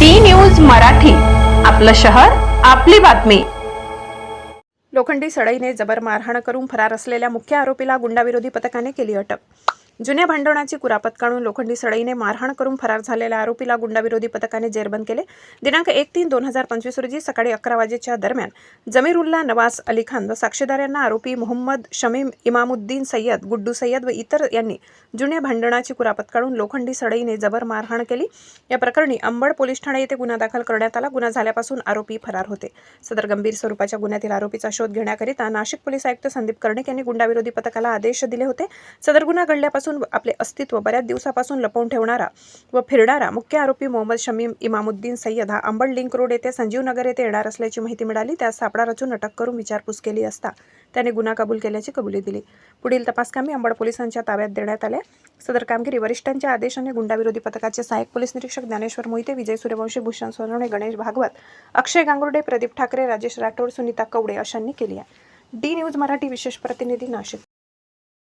D news Marathi आपलं शहर आपली बातमी. लोखंडी सडईने जबर मारहाण करून फरार असलेल्या मुख्य आरोपीला गुंडाविरोधी पथकाने केली अटक. जुन्या भांडवणाची कुरापत काढून लोखंडी सडईने मारहाण करून फरार झालेल्या आरोपीला गुंडाविरोधी पथकाने जेरबंद केले. दिनांक एक तीन दोन हजार पंचवीस रोजी सकाळी अकरा वाजेच्या दरम्यान जमीरुल्ला नवाज अली खान व साक्षीदारांना आरोपी मोहम्मद शमीम इमामुद्दीन सय्यद गुड्डू सय्यद व इतर यांनी जुन्या भांडणाची कुरापत काढून लोखंडी सडईने जबर मारहाण केली. या प्रकरणी अंबड पोलीस ठाणे येथे गुन्हा दाखल करण्यात आला. गुन्हा झाल्यापासून आरोपी फरार होते. सदर गंभीर स्वरूपाच्या गुन्ह्यातील आरोपीचा शोध घेण्याकरिता नाशिक पोलीस आयुक्त संदीप कर्णिक यांनी गुंडाविरोधी पथकाला आदेश दिले होते. सदर गुन्हा घडल्यापासून आपले अस्तित्व बऱ्याच दिवसापासून लपवून ठेवणारा व फिरणारा मुख्य आरोपी मोहम्मद शमीम इमामुद्दीन सय्यद हा अंबड लिंक रोड येथे संजीव नगर येथे येणार असल्याची माहिती मिळाली. त्यास सापळा रचून अटक करून विचारपूस केली असता त्याने गुन्हा कबूल केल्याची कबुली दिली. पुढील तपासकामी अंबड पोलिसांच्या ताब्यात देण्यात आले सदर कामगिरी वरिष्ठांच्या आदेशाने गुंडाविरोधी पथकाचे सहाय्यक पोलीस निरीक्षक ज्ञानेश्वर मोहिते विजय सूर्यवंशी भूषण सोनवणे गणेश भागवत अक्षय गांगुर्डे प्रदीप ठाकरे राजेश राठोड सुनीता कवडे अशांनी केली आहे. डी न्यूज मराठी विशेष प्रतिनिधी नाशिक.